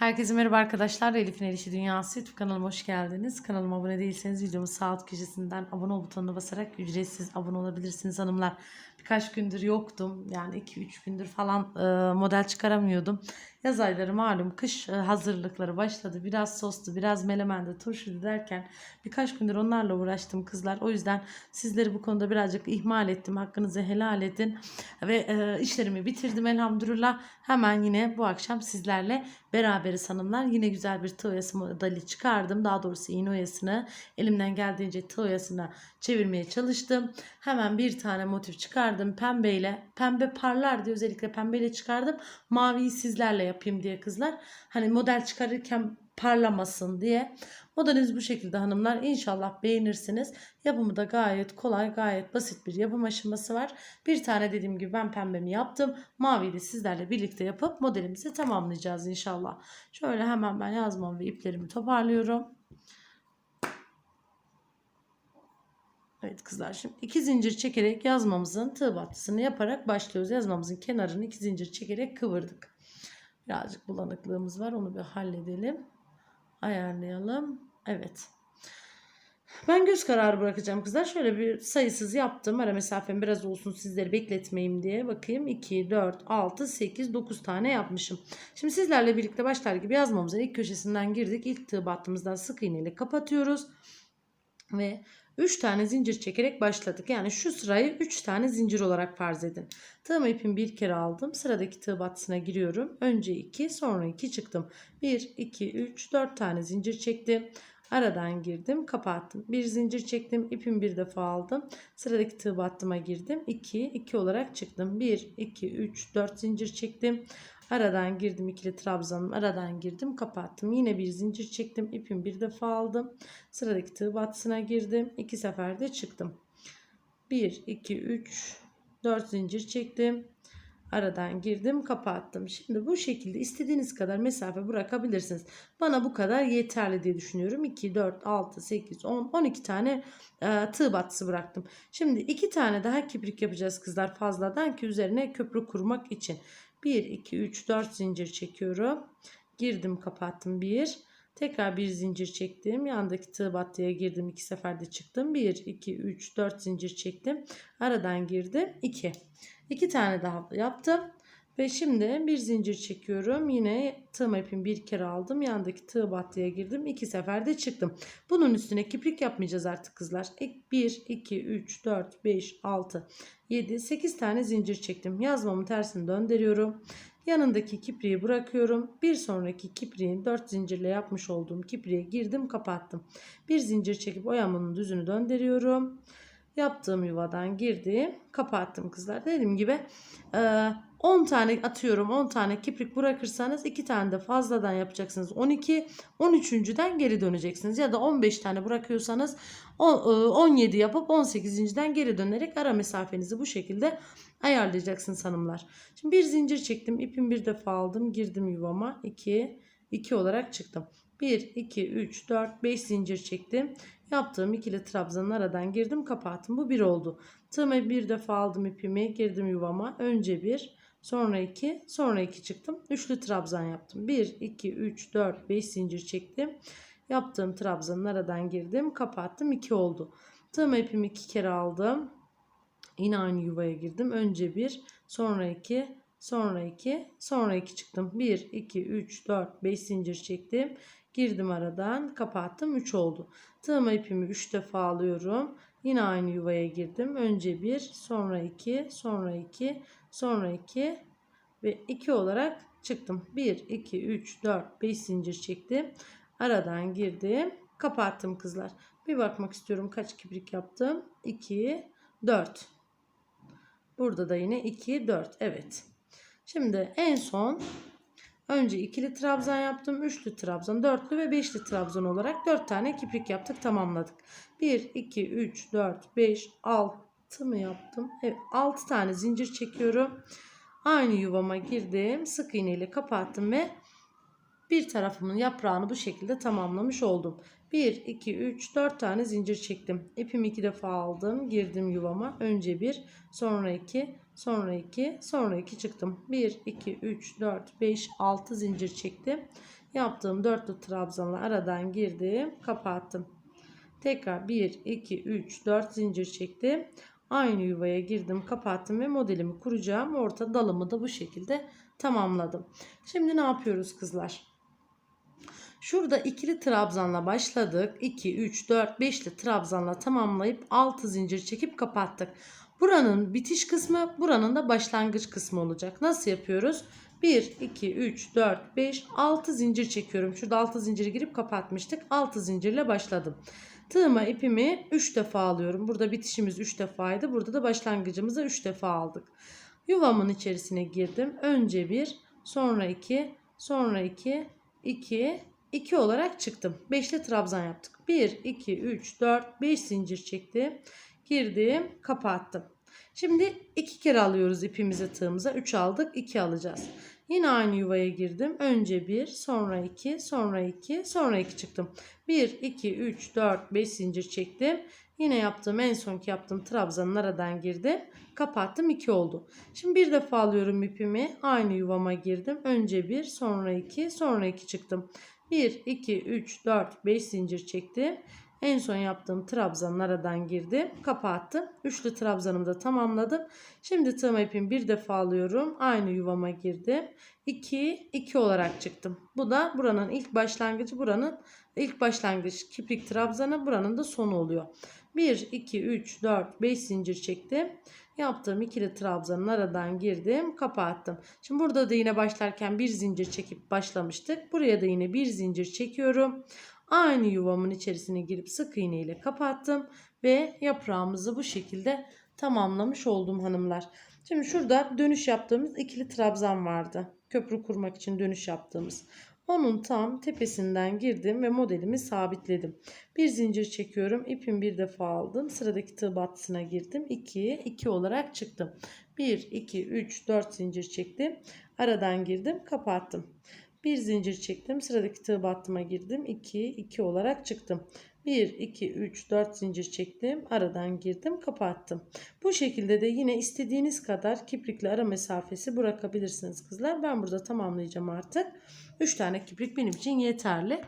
Herkese merhaba arkadaşlar. Elif'in Erişi Dünyası YouTube kanalıma hoş geldiniz. Kanalıma abone değilseniz videomun sağ alt köşesinden abone ol butonuna basarak ücretsiz abone olabilirsiniz hanımlar. Birkaç gündür yoktum. Yani 2-3 gündür falan e, model çıkaramıyordum. Yaz ayları malum kış e, hazırlıkları başladı. Biraz sostu, biraz melemende, turşuydu derken birkaç gündür onlarla uğraştım kızlar. O yüzden sizleri bu konuda birazcık ihmal ettim. Hakkınızı helal edin. Ve e, işlerimi bitirdim elhamdülillah. Hemen yine bu akşam sizlerle beraberiz hanımlar. Yine güzel bir tığ oyası modeli çıkardım. Daha doğrusu iğne oyasını elimden geldiğince tığ oyasına çevirmeye çalıştım. Hemen bir tane motif çıkardım pembeyle. Pembe parlar diye özellikle pembeyle çıkardım. Maviyi sizlerle yapayım diye kızlar. Hani model çıkarırken parlamasın diye. Modeliniz bu şekilde hanımlar. İnşallah beğenirsiniz. Yapımı da gayet kolay, gayet basit bir yapım aşaması var. Bir tane dediğim gibi ben pembemi yaptım. Maviyi de sizlerle birlikte yapıp modelimizi tamamlayacağız inşallah. Şöyle hemen ben yazmamı ve iplerimi toparlıyorum. Evet kızlar şimdi iki zincir çekerek yazmamızın tığ battısını yaparak başlıyoruz. Yazmamızın kenarını iki zincir çekerek kıvırdık. Birazcık bulanıklığımız var onu bir halledelim. Ayarlayalım. Evet. Ben göz kararı bırakacağım kızlar. Şöyle bir sayısız yaptım. Ara mesafem biraz olsun sizleri bekletmeyeyim diye. Bakayım 2, 4, 6, 8, 9 tane yapmışım. Şimdi sizlerle birlikte başlar gibi yazmamızın ilk köşesinden girdik. İlk tığ battığımızdan sık iğne ile kapatıyoruz. Ve 3 tane zincir çekerek başladık. Yani şu sırayı 3 tane zincir olarak farz edin. Tığım ipimi bir kere aldım. Sıradaki tığ battısına giriyorum. Önce 2 sonra 2 çıktım. 1, 2, 3, 4 tane zincir çektim. Aradan girdim kapattım. Bir zincir çektim. ipimi bir defa aldım. Sıradaki tığ battıma girdim. 2, 2 olarak çıktım. 1, 2, 3, 4 zincir çektim. Aradan girdim ikili trabzanım. Aradan girdim kapattım. Yine bir zincir çektim. ipimi bir defa aldım. Sıradaki tığ battısına girdim. iki seferde çıktım. 1, 2, 3, 4 zincir çektim. Aradan girdim kapattım. Şimdi bu şekilde istediğiniz kadar mesafe bırakabilirsiniz. Bana bu kadar yeterli diye düşünüyorum. 2, 4, 6, 8, 10, 12 tane e, tığ battısı bıraktım. Şimdi 2 tane daha kibrik yapacağız kızlar fazladan ki üzerine köprü kurmak için. 1, 2, 3, 4 zincir çekiyorum. Girdim kapattım 1. Tekrar bir zincir çektim. Yandaki tığ battıya girdim. iki seferde çıktım. 1, 2, 3, 4 zincir çektim. Aradan girdim. 2. 2 tane daha yaptım. Ve şimdi bir zincir çekiyorum. Yine tığ ipimi bir kere aldım. Yandaki tığ battıya girdim. iki seferde çıktım. Bunun üstüne kiprik yapmayacağız artık kızlar. 1, 2, 3, 4, 5, 6, 7, 8 tane zincir çektim. Yazmamın tersini döndürüyorum. Yanındaki kipriği bırakıyorum. Bir sonraki kipriğin 4 zincirle yapmış olduğum kipriğe girdim kapattım. Bir zincir çekip oyamanın düzünü döndürüyorum. Yaptığım yuvadan girdim kapattım kızlar. Dediğim gibi 10 tane atıyorum 10 tane kiprik bırakırsanız 2 tane de fazladan yapacaksınız 12 13.den geri döneceksiniz ya da 15 tane bırakıyorsanız 17 yapıp 18.den geri dönerek ara mesafenizi bu şekilde ayarlayacaksınız hanımlar. Şimdi bir zincir çektim ipim bir defa aldım girdim yuvama 2 2 olarak çıktım. 1 2 3 4 5 zincir çektim. Yaptığım ikili trabzanın aradan girdim kapattım. Bu bir oldu. Tığımı bir defa aldım ipimi girdim yuvama. Önce bir sonra iki sonra iki çıktım. Üçlü trabzan yaptım. 1 2 3 4 5 zincir çektim. Yaptığım trabzanın aradan girdim kapattım. 2 oldu. Tığım ipimi iki kere aldım. Yine aynı yuvaya girdim. Önce bir sonra iki sonra iki sonra iki çıktım. 1 2 3 4 5 zincir çektim. Girdim aradan kapattım 3 oldu. Tığıma ipimi 3 defa alıyorum. Yine aynı yuvaya girdim. Önce 1 sonra 2 sonra 2 sonra 2 ve 2 olarak çıktım. 1 2 3 4 5 zincir çektim. Aradan girdim. Kapattım kızlar. Bir bakmak istiyorum kaç kibrik yaptım. 2 4 Burada da yine 2 4 evet. Şimdi en son Önce ikili trabzan yaptım. Üçlü trabzan, dörtlü ve beşli trabzan olarak dört tane kiprik yaptık. Tamamladık. 1, 2, 3, 4, 5, 6 mı yaptım? Evet 6 tane zincir çekiyorum. Aynı yuvama girdim. Sık iğne ile kapattım ve bir tarafımın yaprağını bu şekilde tamamlamış oldum. 1, 2, 3, 4 tane zincir çektim. İpimi iki defa aldım. Girdim yuvama. Önce bir, sonra iki, sonra iki, sonra iki çıktım. 1, 2, 3, 4, 5, 6 zincir çektim. Yaptığım dörtlü trabzanla aradan girdim. Kapattım. Tekrar 1, 2, 3, 4 zincir çektim. Aynı yuvaya girdim, kapattım ve modelimi kuracağım. Orta dalımı da bu şekilde tamamladım. Şimdi ne yapıyoruz kızlar? Şurada ikili trabzanla başladık. 2, 3, 4, 5'li trabzanla tamamlayıp 6 zincir çekip kapattık. Buranın bitiş kısmı, buranın da başlangıç kısmı olacak. Nasıl yapıyoruz? 1, 2, 3, 4, 5, 6 zincir çekiyorum. Şurada 6 zinciri girip kapatmıştık. 6 zincirle başladım. Tığıma ipimi 3 defa alıyorum. Burada bitişimiz 3 defaydı. Burada da başlangıcımızı 3 defa aldık. Yuvamın içerisine girdim. Önce 1, sonra 2, sonra 2, 2, 2 olarak çıktım. 5'li trabzan yaptık. 1, 2, 3, 4, 5 zincir çektim. Girdim, kapattım. Şimdi 2 kere alıyoruz ipimizi tığımıza. 3 aldık, 2 alacağız. Yine aynı yuvaya girdim. Önce 1, sonra 2, sonra 2, sonra 2 çıktım. 1, 2, 3, 4, 5 zincir çektim. Yine yaptığım en sonki yaptığım trabzanın aradan girdim. Kapattım 2 oldu. Şimdi bir defa alıyorum ipimi. Aynı yuvama girdim. Önce 1, sonra 2, sonra 2 çıktım. 1, 2, 3, 4, 5 zincir çektim. En son yaptığım trabzanın aradan girdim. Kapattım. Üçlü trabzanımı da tamamladım. Şimdi tığım ipimi bir defa alıyorum. Aynı yuvama girdim. 2, 2 olarak çıktım. Bu da buranın ilk başlangıcı. Buranın ilk başlangıç kiprik trabzanı. Buranın da sonu oluyor. 1, 2, 3, 4, 5 zincir çektim. Yaptığım ikili trabzanın aradan girdim. Kapattım. Şimdi burada da yine başlarken bir zincir çekip başlamıştık. Buraya da yine bir zincir çekiyorum. Aynı yuvamın içerisine girip sık iğne ile kapattım ve yaprağımızı bu şekilde tamamlamış oldum hanımlar. Şimdi şurada dönüş yaptığımız ikili trabzan vardı. Köprü kurmak için dönüş yaptığımız. Onun tam tepesinden girdim ve modelimi sabitledim. Bir zincir çekiyorum. İpimi bir defa aldım. Sıradaki tığ battısına girdim. 2, 2 olarak çıktım. 1, 2, 3, 4 zincir çektim. Aradan girdim. Kapattım. Bir zincir çektim. Sıradaki tığ battıma girdim. 2, 2 olarak çıktım. 1, 2, 3, 4 zincir çektim. Aradan girdim. Kapattım. Bu şekilde de yine istediğiniz kadar kiprikli ara mesafesi bırakabilirsiniz kızlar. Ben burada tamamlayacağım artık. 3 tane kiprik benim için yeterli.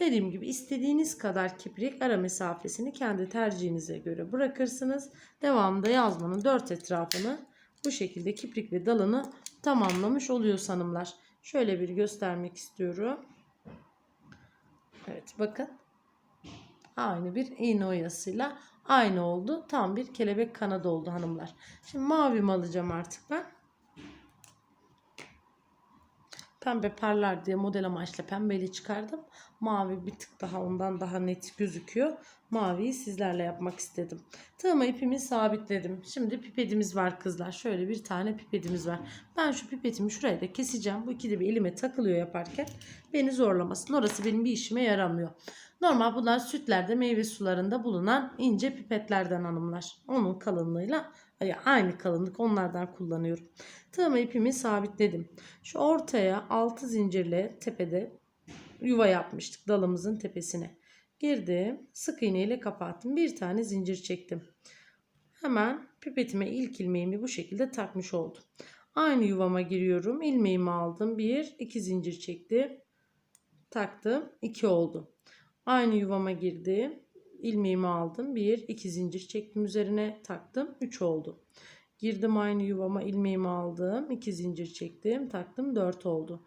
Dediğim gibi istediğiniz kadar kiprik ara mesafesini kendi tercihinize göre bırakırsınız. Devamında yazmanın 4 etrafını bu şekilde kiprik ve dalını tamamlamış oluyor hanımlar. Şöyle bir göstermek istiyorum. Evet bakın. Aynı bir iğne oyasıyla aynı oldu. Tam bir kelebek kanadı oldu hanımlar. Şimdi mavimi alacağım artık ben. Pembe parlar diye model amaçlı pembeyle çıkardım. Mavi bir tık daha ondan daha net gözüküyor. Maviyi sizlerle yapmak istedim. Tığıma ipimi sabitledim. Şimdi pipetimiz var kızlar. Şöyle bir tane pipetimiz var. Ben şu pipetimi şuraya da keseceğim. Bu ikili bir elime takılıyor yaparken. Beni zorlamasın. Orası benim bir işime yaramıyor. Normal bunlar sütlerde meyve sularında bulunan ince pipetlerden hanımlar. Onun kalınlığıyla aynı kalınlık onlardan kullanıyorum. Tığıma ipimi sabitledim. Şu ortaya 6 zincirle tepede yuva yapmıştık dalımızın tepesine. Girdim. Sık iğne ile kapattım. Bir tane zincir çektim. Hemen pipetime ilk ilmeğimi bu şekilde takmış oldum. Aynı yuvama giriyorum. İlmeğimi aldım. Bir, iki zincir çektim. Taktım. 2 oldu. Aynı yuvama girdim. İlmeğimi aldım. Bir, iki zincir çektim üzerine taktım. 3 oldu. Girdim aynı yuvama ilmeğimi aldım. 2 zincir çektim. Taktım 4 oldu.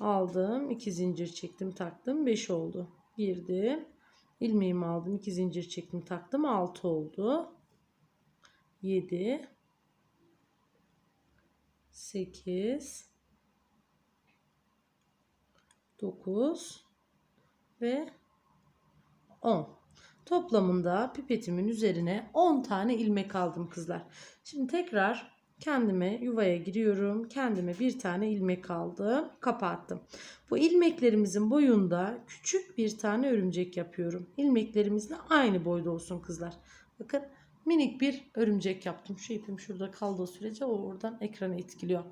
Aldım. 2 zincir çektim. Taktım 5 oldu. Girdim. ilmeğimi aldım. 2 zincir çektim. Taktım 6 oldu. 7 8 9 ve 10. Toplamında pipetimin üzerine 10 tane ilmek aldım kızlar. Şimdi tekrar kendime yuvaya giriyorum. Kendime bir tane ilmek aldım. Kapattım. Bu ilmeklerimizin boyunda küçük bir tane örümcek yapıyorum. İlmeklerimizle aynı boyda olsun kızlar. Bakın minik bir örümcek yaptım. Şu ipim şurada kaldığı sürece o oradan ekranı etkiliyor.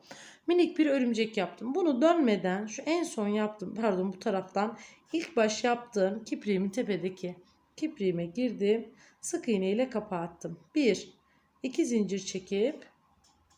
Minik bir örümcek yaptım. Bunu dönmeden şu en son yaptım pardon bu taraftan ilk baş yaptığım kipriğimin tepedeki kipriğime girdim. Sık iğne ile kapattım. 1 2 zincir çekip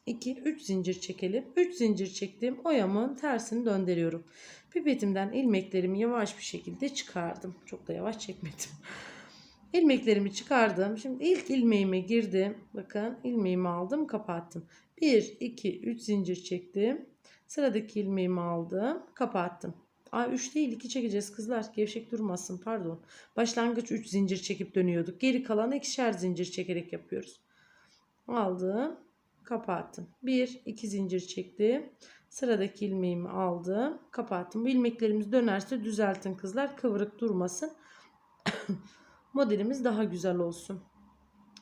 2, 3 zincir çekelim. 3 zincir çektim. Oyamın tersini döndürüyorum. Pipetimden ilmeklerimi yavaş bir şekilde çıkardım. Çok da yavaş çekmedim. İlmeklerimi çıkardım. Şimdi ilk ilmeğime girdim. Bakın ilmeğimi aldım kapattım. 1, 2, 3 zincir çektim. Sıradaki ilmeğimi aldım. Kapattım. Aa 3 değil 2 çekeceğiz kızlar. Gevşek durmasın pardon. Başlangıç 3 zincir çekip dönüyorduk. Geri kalan ikişer zincir çekerek yapıyoruz. Aldım. Kapattım. 1, 2 zincir çektim. Sıradaki ilmeğimi aldım. Kapattım. Bu ilmeklerimiz dönerse düzeltin kızlar. Kıvırık durmasın. Modelimiz daha güzel olsun.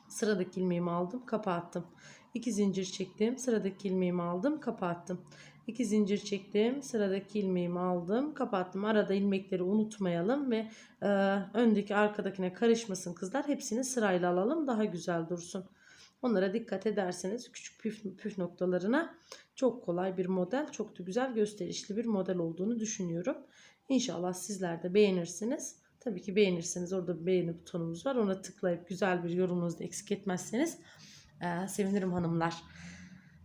Sıradaki ilmeğimi aldım. Kapattım. 2 zincir çektim. Sıradaki ilmeğimi aldım. Kapattım. 2 zincir çektim. Sıradaki ilmeğimi aldım. Kapattım. Arada ilmekleri unutmayalım ve e, öndeki arkadakine karışmasın kızlar. Hepsini sırayla alalım. Daha güzel dursun. Onlara dikkat ederseniz küçük püf, püf noktalarına çok kolay bir model, çok da güzel gösterişli bir model olduğunu düşünüyorum. İnşallah sizler de beğenirsiniz. Tabii ki beğenirseniz orada bir beğeni butonumuz var. Ona tıklayıp güzel bir yorumunuzu eksik etmezseniz e, sevinirim hanımlar.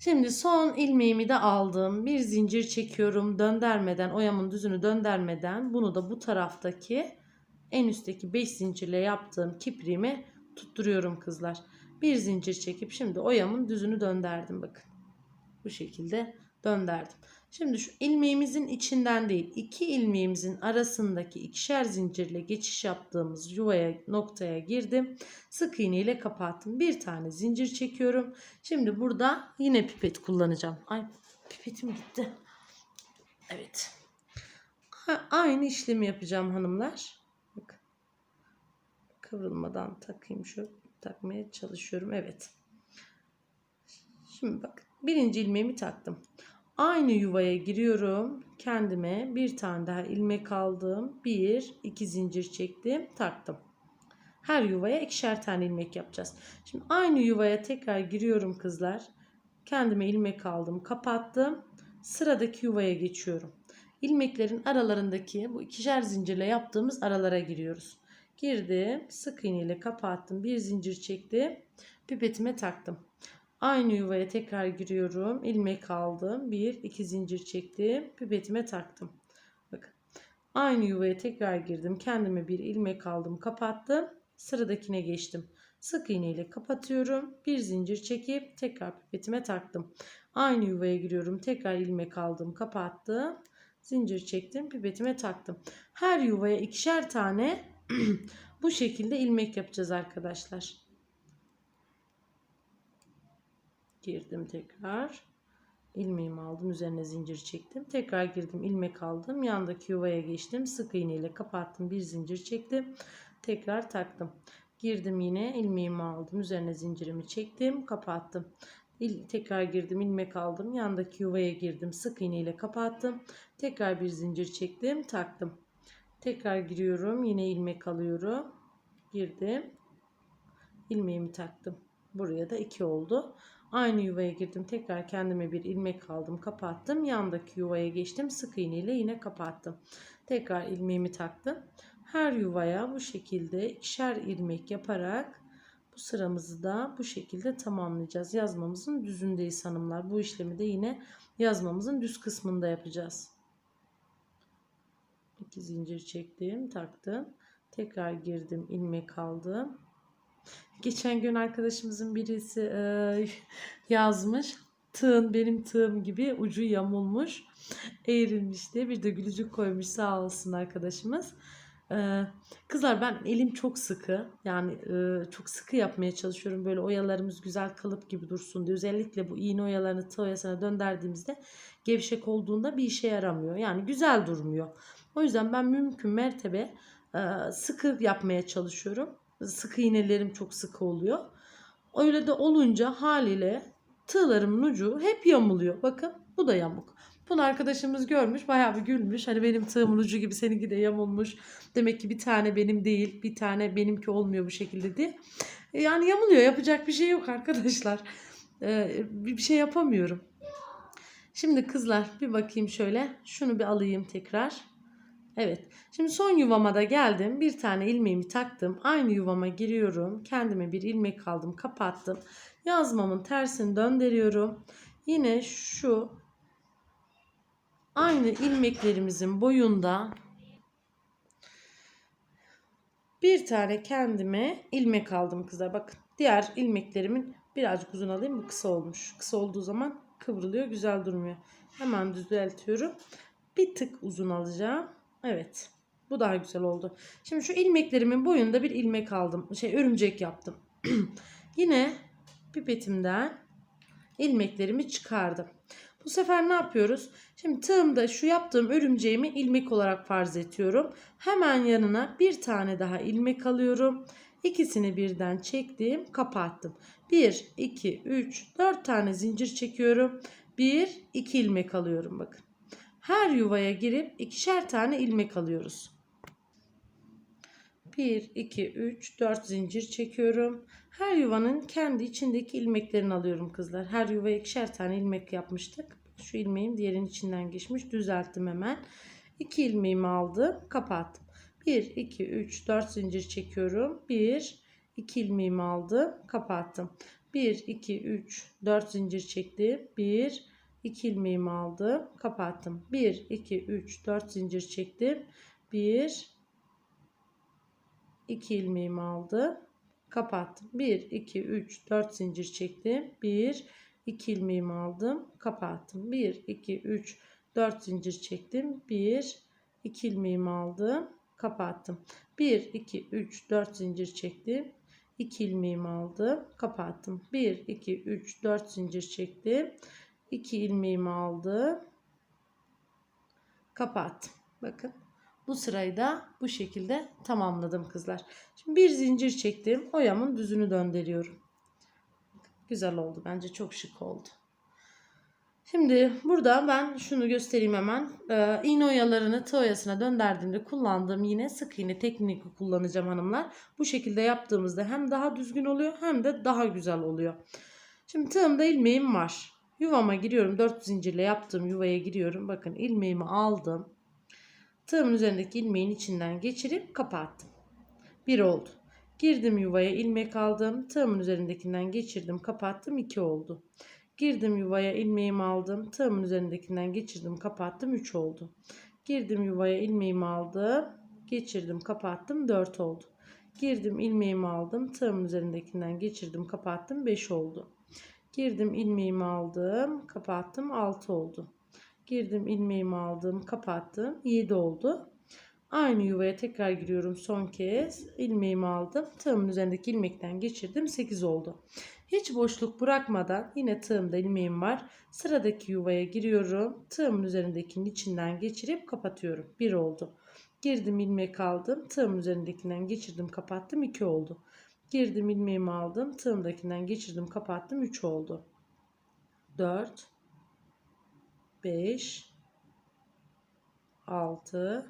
Şimdi son ilmeğimi de aldım. Bir zincir çekiyorum. Döndermeden, oyamın düzünü döndermeden bunu da bu taraftaki en üstteki 5 zincirle yaptığım kipriğimi tutturuyorum kızlar. Bir zincir çekip şimdi oyamın düzünü dönderdim bakın. Bu şekilde dönderdim. Şimdi şu ilmeğimizin içinden değil iki ilmeğimizin arasındaki ikişer zincirle geçiş yaptığımız yuvaya noktaya girdim. Sık iğne ile kapattım. Bir tane zincir çekiyorum. Şimdi burada yine pipet kullanacağım. Ay pipetim gitti. Evet. Aynı işlemi yapacağım hanımlar. Bakın. Kıvrılmadan takayım şu takmaya çalışıyorum. Evet. Şimdi bak birinci ilmeğimi taktım. Aynı yuvaya giriyorum. Kendime bir tane daha ilmek aldım. Bir, iki zincir çektim, taktım. Her yuvaya ikişer tane ilmek yapacağız. Şimdi aynı yuvaya tekrar giriyorum kızlar. Kendime ilmek aldım, kapattım. Sıradaki yuvaya geçiyorum. İlmeklerin aralarındaki bu ikişer zincirle yaptığımız aralara giriyoruz. Girdim, sık iğne ile kapattım, bir zincir çektim, pipetime taktım. Aynı yuvaya tekrar giriyorum. ilmek aldım. Bir, iki zincir çektim. Pipetime taktım. Bakın. Aynı yuvaya tekrar girdim. Kendime bir ilmek aldım. Kapattım. Sıradakine geçtim. Sık iğne ile kapatıyorum. Bir zincir çekip tekrar pipetime taktım. Aynı yuvaya giriyorum. Tekrar ilmek aldım. Kapattım. Zincir çektim. Pipetime taktım. Her yuvaya ikişer tane bu şekilde ilmek yapacağız arkadaşlar. Girdim tekrar. İlmeğimi aldım üzerine zincir çektim. Tekrar girdim ilmek aldım. Yandaki yuvaya geçtim sık iğne ile kapattım bir zincir çektim. Tekrar taktım. Girdim yine ilmeğimi aldım üzerine zincirimi çektim kapattım. İl, tekrar girdim ilmek aldım. Yandaki yuvaya girdim sık iğne ile kapattım. Tekrar bir zincir çektim taktım. Tekrar giriyorum yine ilmek alıyorum. Girdim. İlmeğimi taktım. Buraya da 2 oldu Aynı yuvaya girdim. Tekrar kendime bir ilmek aldım. Kapattım. Yandaki yuvaya geçtim. Sık iğne ile yine kapattım. Tekrar ilmeğimi taktım. Her yuvaya bu şekilde ikişer ilmek yaparak bu sıramızı da bu şekilde tamamlayacağız. Yazmamızın düzündeyiz hanımlar. Bu işlemi de yine yazmamızın düz kısmında yapacağız. 2 zincir çektim, taktım. Tekrar girdim, ilmek aldım. Geçen gün arkadaşımızın birisi e, yazmış. Tığın benim tığım gibi ucu yamulmuş. Eğrilmiş diye bir de gülücük koymuş sağ olsun arkadaşımız. Ee, kızlar ben elim çok sıkı yani e, çok sıkı yapmaya çalışıyorum böyle oyalarımız güzel kalıp gibi dursun diye özellikle bu iğne oyalarını tığ oyasına döndürdüğümüzde gevşek olduğunda bir işe yaramıyor yani güzel durmuyor o yüzden ben mümkün mertebe e, sıkı yapmaya çalışıyorum Sık iğnelerim çok sıkı oluyor. Öyle de olunca haliyle tığlarımın ucu hep yamuluyor. Bakın bu da yamuk. Bunu arkadaşımız görmüş bayağı bir gülmüş. Hani benim tığımın ucu gibi seninki de yamulmuş. Demek ki bir tane benim değil bir tane benimki olmuyor bu şekilde diye. Yani yamuluyor yapacak bir şey yok arkadaşlar. Ee, bir şey yapamıyorum. Şimdi kızlar bir bakayım şöyle. Şunu bir alayım tekrar. Evet. Şimdi son yuvama da geldim. Bir tane ilmeğimi taktım. Aynı yuvama giriyorum. Kendime bir ilmek aldım. Kapattım. Yazmamın tersini döndürüyorum. Yine şu aynı ilmeklerimizin boyunda bir tane kendime ilmek aldım kızlar. Bakın diğer ilmeklerimin birazcık uzun alayım. Bu kısa olmuş. Kısa olduğu zaman kıvrılıyor. Güzel durmuyor. Hemen düzeltiyorum. Bir tık uzun alacağım. Evet. Bu daha güzel oldu. Şimdi şu ilmeklerimin boyunda bir ilmek aldım. Şey örümcek yaptım. Yine pipetimden ilmeklerimi çıkardım. Bu sefer ne yapıyoruz? Şimdi tığımda şu yaptığım örümceğimi ilmek olarak farz ediyorum. Hemen yanına bir tane daha ilmek alıyorum. İkisini birden çektim, kapattım. 1, 2, 3, 4 tane zincir çekiyorum. 1, 2 ilmek alıyorum bakın. Her yuvaya girip ikişer tane ilmek alıyoruz. 1, 2, 3, 4 zincir çekiyorum. Her yuvanın kendi içindeki ilmeklerini alıyorum kızlar. Her yuvaya ikişer tane ilmek yapmıştık. Şu ilmeğim diğerinin içinden geçmiş. Düzelttim hemen. 2 ilmeğimi aldım. Kapattım. 1, 2, 3, 4 zincir çekiyorum. 1, 2 ilmeğimi aldım. Kapattım. 1, 2, 3, 4 zincir çektim. 1, 2 ilmeğimi aldım. Kapattım. 1, 2, 3, 4 zincir çektim. 1, 2 ilmeğimi aldım. Kapattım. 1, 2, 3, 4 zincir çektim. 1, 2 ilmeğimi aldım. Kapattım. 1, 2, 3, 4 zincir çektim. 1, 2 ilmeğimi aldım. Kapattım. 1, 2, 3, 4 zincir çektim. 2 ilmeğimi aldım. Kapattım. 1, 2, 3, 4 zincir çektim. 2 ilmeğimi aldım. Kapattım. Bakın. Bu sırayı da bu şekilde tamamladım kızlar. Şimdi bir zincir çektim. Oyamın düzünü döndürüyorum. Güzel oldu. Bence çok şık oldu. Şimdi burada ben şunu göstereyim hemen. Ee, iğne oyalarını tığ oyasına döndürdüğümde kullandığım yine sık iğne tekniği kullanacağım hanımlar. Bu şekilde yaptığımızda hem daha düzgün oluyor hem de daha güzel oluyor. Şimdi tığımda ilmeğim var. Yuvama giriyorum. 4 zincirle yaptığım yuvaya giriyorum. Bakın ilmeğimi aldım. Tığımın üzerindeki ilmeğin içinden geçirip kapattım. Bir oldu. Girdim yuvaya ilmek aldım. Tığımın üzerindekinden geçirdim kapattım. 2 oldu. Girdim yuvaya ilmeğimi aldım. Tığımın üzerindekinden geçirdim kapattım. 3 oldu. Girdim yuvaya ilmeğimi aldım. Geçirdim kapattım. 4 oldu. Girdim ilmeğimi aldım. Tığımın üzerindekinden geçirdim kapattım. 5 oldu. Girdim ilmeğimi aldım. Kapattım. 6 oldu. Girdim ilmeğimi aldım. Kapattım. 7 oldu. Aynı yuvaya tekrar giriyorum son kez. ilmeğimi aldım. Tığımın üzerindeki ilmekten geçirdim. 8 oldu. Hiç boşluk bırakmadan yine tığımda ilmeğim var. Sıradaki yuvaya giriyorum. Tığımın üzerindekinin içinden geçirip kapatıyorum. 1 oldu. Girdim ilmek aldım. Tığımın üzerindekinden geçirdim kapattım. 2 oldu. Girdim ilmeğimi aldım. Tığımdakinden geçirdim kapattım. 3 oldu. 4 5 6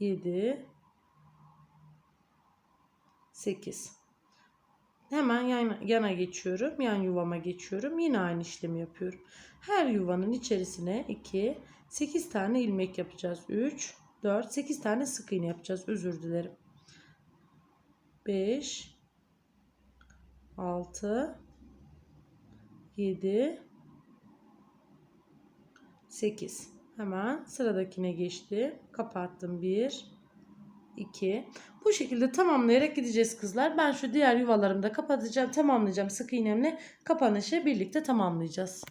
7 8 Hemen yana, yana geçiyorum. Yan yuvama geçiyorum. Yine aynı işlemi yapıyorum. Her yuvanın içerisine 2 8 tane ilmek yapacağız. 3 4 8 tane sık iğne yapacağız. Özür dilerim. 5 6 7 8 hemen sıradakine geçti. Kapattım. 1 2 bu şekilde tamamlayarak gideceğiz kızlar. Ben şu diğer yuvalarımı da kapatacağım tamamlayacağım. Sık iğnemle kapanışı birlikte tamamlayacağız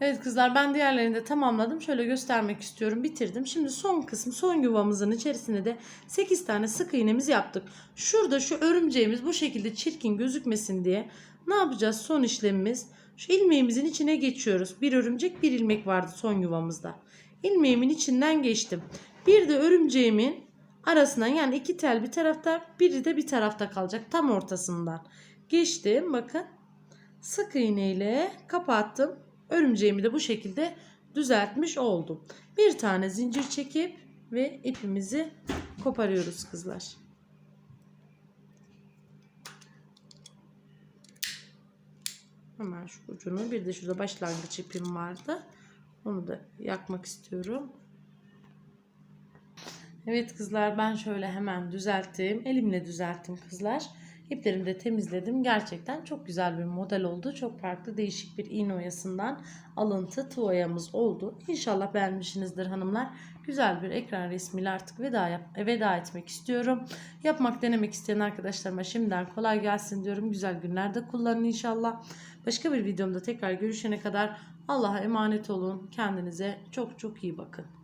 Evet kızlar ben diğerlerini de tamamladım. Şöyle göstermek istiyorum. Bitirdim. Şimdi son kısım son yuvamızın içerisine de 8 tane sık iğnemiz yaptık. Şurada şu örümceğimiz bu şekilde çirkin gözükmesin diye ne yapacağız? Son işlemimiz şu ilmeğimizin içine geçiyoruz. Bir örümcek bir ilmek vardı son yuvamızda. İlmeğimin içinden geçtim. Bir de örümceğimin arasından yani iki tel bir tarafta biri de bir tarafta kalacak. Tam ortasından. Geçtim bakın. Sık iğne ile kapattım. Örümceğimi de bu şekilde düzeltmiş oldum. Bir tane zincir çekip ve ipimizi koparıyoruz kızlar. Hemen şu ucunu bir de şurada başlangıç ipim vardı. Onu da yakmak istiyorum. Evet kızlar ben şöyle hemen düzelttim. Elimle düzelttim kızlar. İplerimi de temizledim. Gerçekten çok güzel bir model oldu. Çok farklı değişik bir iğne oyasından alıntı tığ oyamız oldu. İnşallah beğenmişsinizdir hanımlar. Güzel bir ekran resmiyle artık veda, yap veda etmek istiyorum. Yapmak denemek isteyen arkadaşlarıma şimdiden kolay gelsin diyorum. Güzel günlerde kullanın inşallah. Başka bir videomda tekrar görüşene kadar Allah'a emanet olun. Kendinize çok çok iyi bakın.